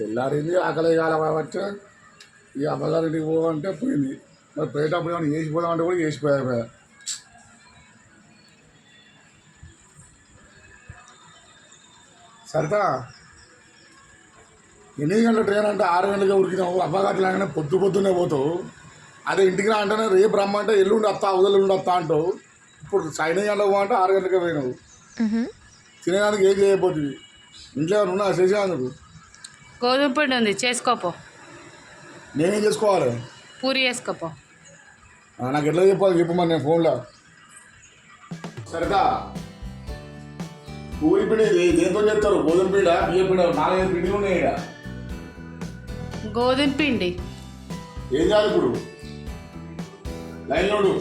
తెల్లారింది ఆకలి కాల కాబట్టి ఈ అమ్మగారింటికి పోవాలంటే పోయింది. మరి పోయేటప్పుడు ఏమైనా వేసిపోదామంటే కూడా వేసిపోయా సరితా ఎనిమిది గంటల ట్రైన్ అంటే ఆరు గంటలుగా ఉరికినావు? అబ్బగాట్లు అనగానే పొద్దు పొద్దున్నే పోతావు. అదే ఇంటికి రా అంటేనే రేపు రమ్మంటే ఎల్లుండి వస్తా ఉదలుండి వస్తా అంటావు. ఇప్పుడు ఎనిమిది గంటలకు పోవంటే ఆరు గంటలకే పోయినావు. తినేదానికి ఏం చేయబోతుంది? ఇంట్లో ఏమైనా ఉన్నా చేసేందుకు గోధుమ పిండి ఉంది చేసుకోపో. నేనేం చేసుకోవాలి? పూరి చేసుకోపో. నాకు ఎట్లా చెప్పాలి చెప్పమని నేను ఫోన్లో. సరిదా పూరి పిండి దేంతో చేస్తారు? గోధుమ పిండ బియ్య పిండ? నాలుగైదు పిండి ఉన్నాయి. గోధుమ పిండి. ఏం చేయాలి ఇప్పుడు? లైన్లోడు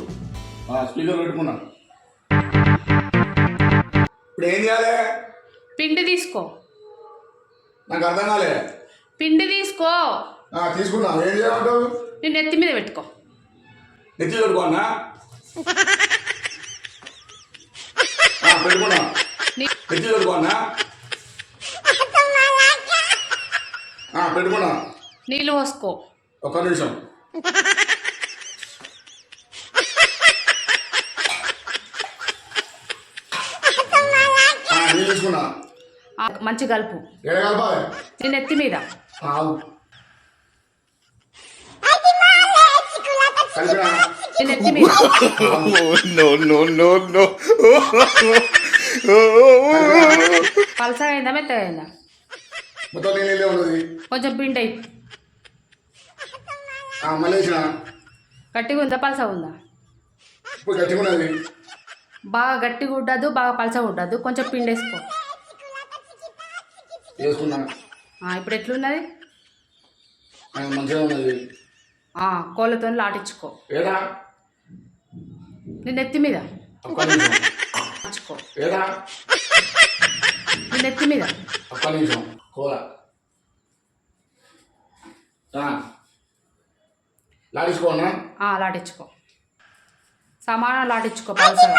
స్పీకర్ పెట్టుకున్నా. ఇప్పుడు ఏం చేయాలి? పిండి తీసుకో. నాకు అర్థం కాలే. పిండి తీసుకో. తీసుకున్నా. ఏం చేయమంటావు? నేను నెత్తి మీద పెట్టుకో. నెత్తి పెట్టుకోన్నా ఆ, పెట్టుకున్నా. నెత్తి పెట్టుకోన్నా ఆ, పెట్టుకున్నా. నీళ్ళు పోసుకో. ఒక్క నిమిషం. నీళ్ళు తీసుకున్నా. మంచి కలుపు ఎడ కలపాలి నీ నెత్తి మీద. ఆవు కలిపినా? నీ నెత్తి మీద. no, no, no, no. పలసగా అయిందా మెత్తగా అయిందా? కొంచెం పిండి అయి. గట్టిగా ఉందా పలసగా ఉందా? బాగా గట్టిగా ఉండదు బాగా పలసగా ఉండదు కొంచెం పిండి వేసుకో. వేసుకున్నా ఆ, ఇప్పుడు ఎట్లున్నది? మంచిగా ఉన్నది. ఆ, కోళ్ళతో లాటించుకో ఏడా నీ నెత్తి మీద. లాటించుకో ఏడా నీ నెత్తి మీద. ఒక్క నిమిషం. కూర లాడించుకోనా ఆ, లాటించుకో సమానం లాటించుకో పలసగా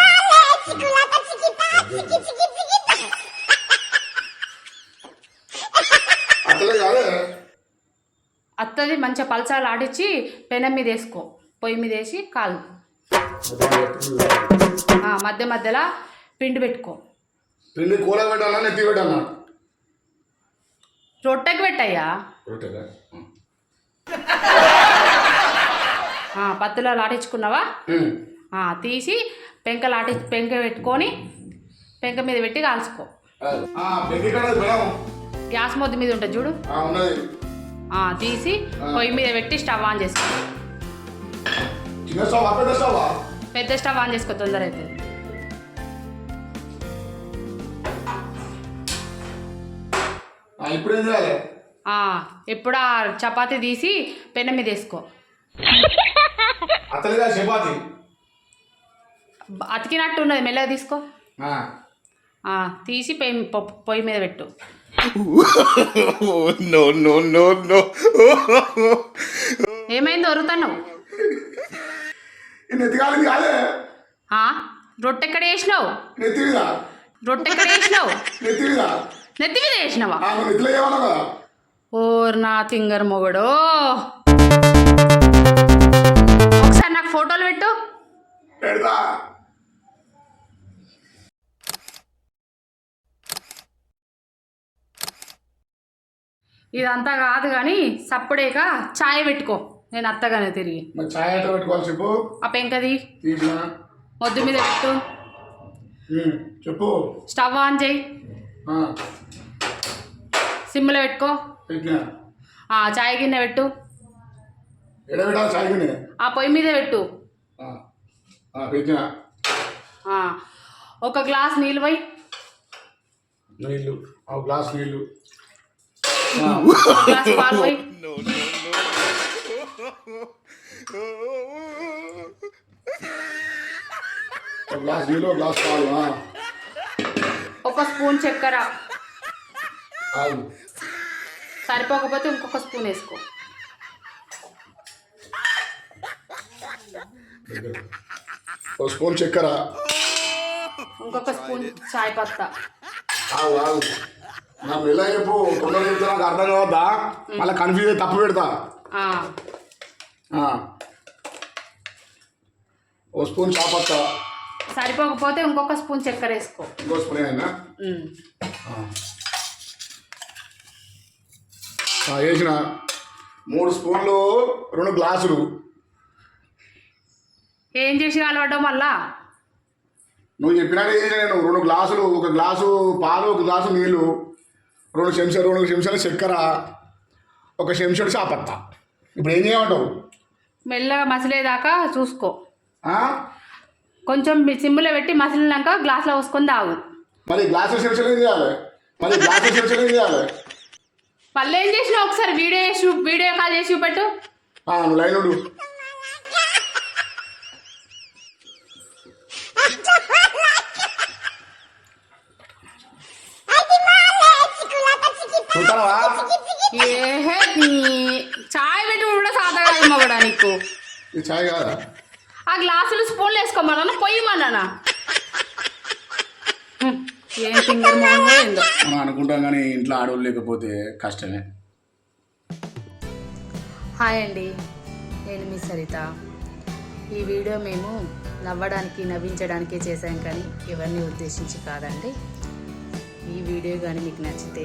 అట్లే కాదే అత్తది మంచిగా పలసగా లాటించి పెనం మీద వేసుకో. పొయ్యి మీద వేసి కాలు. మధ్య మధ్యలో పిండి పెట్టుకో. పిండి కూర పెట్టాలా నెత్తి పెట్టాలా? రొట్టెకి పెట్టయ్యా? పత్తిలో లాటించుకున్నావా తీసి పెంక లాటి పెంక పెట్టుకొని పెంక మీద పెట్టి కాల్చుకో. గ్యాస్ మొద్దు మీద ఉంటుంది చూడు. తీసి పొయ్యి మీద పెట్టి స్టవ్ ఆన్ చేసుకో. చిన్న స్టవ్ పెద్ద స్టవ్ ఆన్ చేసుకో తొందర అయితే ఇప్పుడు ఆ, చపాతీ తీసి పెనం మీద వేసుకో. అతికినట్టు ఉన్నది మెల్లగా తీసుకో. తీసి పెయి పొ- పొయ్యి మీద పెట్టు. ఏమైంది కాదే? రొట్టె ఎక్కడ వేసినావు? రొట్టె ఎక్కడ వేసినావు? నెత్తి మీద. వేసినావా? ఓర్ నా తింగర్ మొగడు. ఒకసారి నాకు ఫోటోలు పెట్టు. ఇదంతా కాదు కానీ సప్పుడేక ఛాయ్ పెట్టుకో. నేను అత్తగానే తిరిగి. ఛాయ్ ఎట్లా పెట్టుకోవాలి చెప్పు? ఆ పెంకది. మొద్దు మీద పెట్టు. చెప్పు. స్టవ్ ఆన్ చేయి. సిమ్లో పెట్టుకో. చాయ్ గిన్నె పెట్టు. ఛాయ్? ఆ పొయ్యి మీద పెట్టు. ఒక గ్లాస్ నీళ్ళు పోయి. నీళ్ళు ఆ గ్లాస్ నీళ్ళు. ఒక గ్లాస్ పాలు పోయి No, no, no. ఒక గ్లాస్ నీళ్ళు ఒక గ్లాస్ పాలు ఆ, ఒక స్పూన్ చక్కెర ఆగు సరిపోకపోతే ఇంకొక స్పూన్ వేసుకో ఒక స్పూన్ చక్కెర ఇంకొక స్పూన్ చాయ్ పత్తా ఆగు ఆగు నా పిల్ల చెప్పు? చెప్తే నాకు అర్థం కావద్దా? మళ్ళీ కన్ఫ్యూజ్ అయ్యి తప్పు పెడతా. ఓ స్పూన్ చాపత్త. సరిపోకపోతే ఇంకొక స్పూన్ చక్కెర వేసుకో. ఇంకో స్పూన్ అయినా. వేసిన. మూడు స్పూన్లు రెండు గ్లాసులు. ఏం చేసి కలవడం మళ్ళా? నువ్వు చేసిన నేను రెండు గ్లాసులు ఒక గ్లాసు పాలు ఒక గ్లాసు నీళ్ళు. రెండు చెంచాలు రెండు చెంచాల చక్కెర ఒక చెంచాడు చాపత్త. ఇప్పుడు ఏం చేయమంటావు? మెల్లగా మసిలేదాకా చూసుకో. ఆ? కొంచెం సిమ్లో పెట్టి మసిలినాక గ్లాస్లో పోసుకొని తాగు. మరి గ్లాసు చెంచాలు ఏం చేయాలి? మరి గ్లాసు చెంచాలు ఏం చేయాలి? మళ్ళీ ఏం చేసినావు ఒకసారి? వీడియో చేసి వీడియో కాల్ చేసి నువ్వు లైన్ చూస్తావా ఏహే చాయ్ పెట్టి కూడా సాదా కాదు మగడా నీకు. ఇది చాయ్ కాదా ఆ గ్లాసులు స్పూన్లు వేసుకోమన్నా పొయ్యమన్నానా? హ్మ్, ఏం ఫింగర్ ఏందో. మనం అనుకుంటాం కానీ ఇంట్లో ఆడవాళ్ళు లేకపోతే కష్టమే. హాయ్ అండి నేను మీ సరిత. ఈ వీడియో మేము నవ్వడానికి నవ్వించడానికే చేశాం కానీ ఎవరిని ఉద్దేశించి కాదండి. ఈ వీడియో కానీ మీకు నచ్చితే